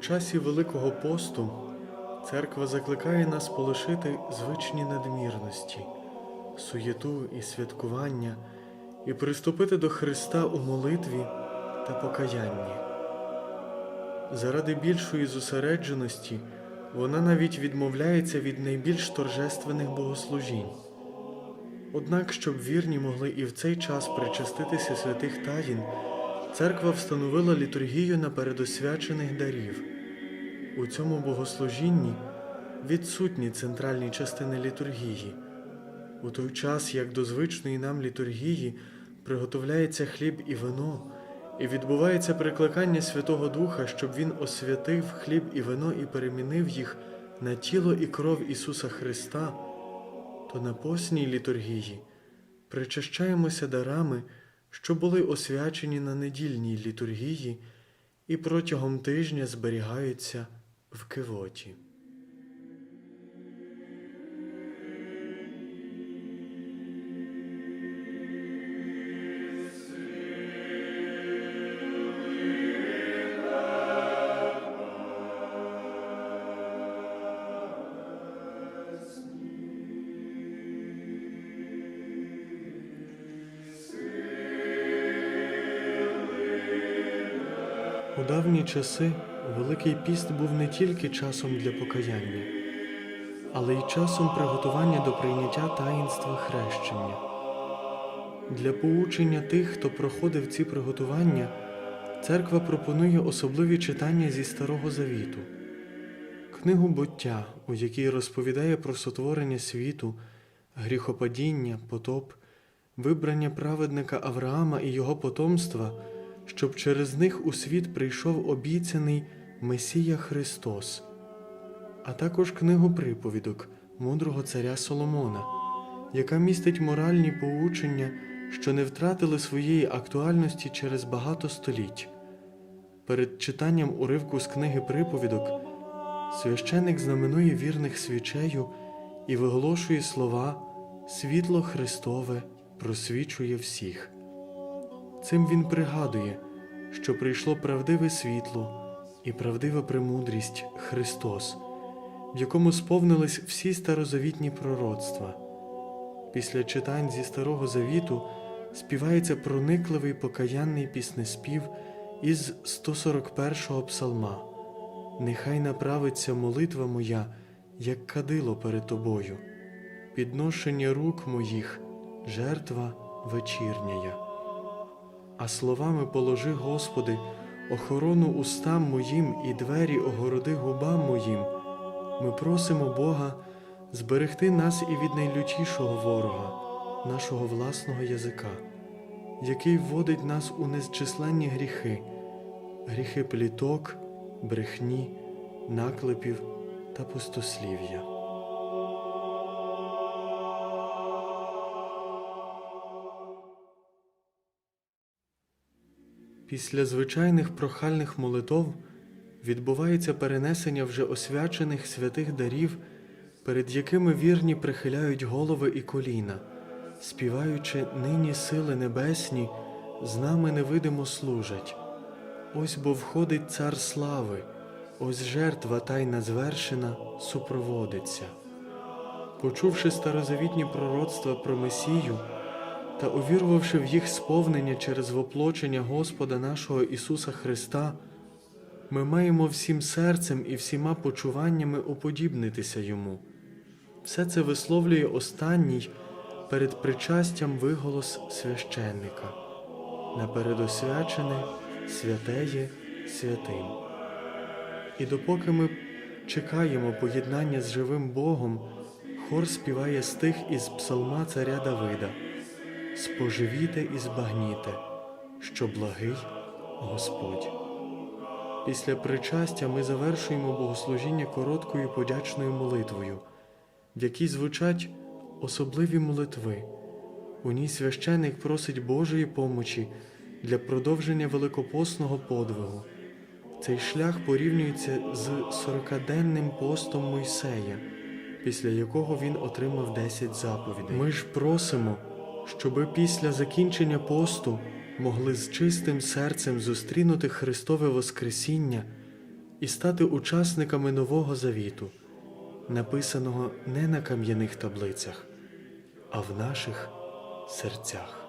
часі Великого посту церква закликає нас полишити звичні надмірності, суєту і святкування і приступити до Христа у молитві та покаянні. Заради більшої зосередженості вона навіть відмовляється від найбільш торжественних богослужінь. Однак, щоб вірні могли і в цей час причаститися святих таїн, церква встановила літургію на передосвячених дарів. У цьому богослужінні відсутні центральні частини літургії. У той час, як до звичної нам літургії приготовляється хліб і вино, і відбувається прикликання Святого Духа, щоб Він освятив хліб і вино і перемінив їх на тіло і кров Ісуса Христа, то на постній літургії причащаємося дарами, що були освячені на недільній літургії і протягом тижня зберігаються в кивоті. У давні часи Великий піст був не тільки часом для покаяння, але й часом приготування до прийняття таїнства хрещення. Для поучення тих, хто проходив ці приготування, церква пропонує особливі читання зі Старого Завіту, книгу буття, у якій розповідає про сотворення світу, гріхопадіння, потоп, вибрання праведника Авраама і його потомства, щоб через них у світ прийшов обіцяний Месія Христос, а також книгу приповідок мудрого царя Соломона, яка містить моральні поучення, що не втратили своєї актуальності через багато століть. Перед читанням уривку з книги приповідок священик знаменує вірних свічею і виголошує слова Світло Христове просвічує всіх. Цим він пригадує, що прийшло правдиве світло і правдива премудрість Христос, в якому сповнились всі старозавітні пророцтва. Після читань зі Старого Завіту співається проникливий покаянний піснеспів із 141-го псалма. Нехай направиться молитва моя, як кадило перед тобою, підношення рук моїх, жертва вечірняя. А словами положи, Господи, охорону устам моїм і двері огороди губам моїм. Ми просимо Бога зберегти нас і від найлютішого ворога, нашого власного язика, який вводить нас у незчисленні гріхи, гріхи пліток, брехні, наклепів та пустослів'я. Після звичайних прохальних молитов відбувається перенесення вже освячених святих дарів, перед якими вірні прихиляють голови і коліна, співаючи нині сили небесні, з нами невидимо служать. Ось бо входить цар слави, ось жертва тайна звершена супроводиться. Почувши старозавітні пророцтва про Месію, та увірувавши в їх сповнення через воплочення Господа нашого Ісуса Христа, ми маємо всім серцем і всіма почуваннями уподібнитися Йому. Все це висловлює останній перед причастям виголос священника напередосвячене святеє святим. І допоки ми чекаємо поєднання з живим Богом, хор співає стих із псалма царя Давида споживіте і збагніте, що благий Господь. Після причастя ми завершуємо богослужіння короткою подячною молитвою, в якій звучать особливі молитви. У ній священик просить Божої помочі для продовження великопосного подвигу. Цей шлях порівнюється з сорокаденним постом Мойсея, після якого він отримав десять заповідей. Ми ж просимо щоби після закінчення посту могли з чистим серцем зустрінути Христове Воскресіння і стати учасниками нового завіту, написаного не на кам'яних таблицях, а в наших серцях.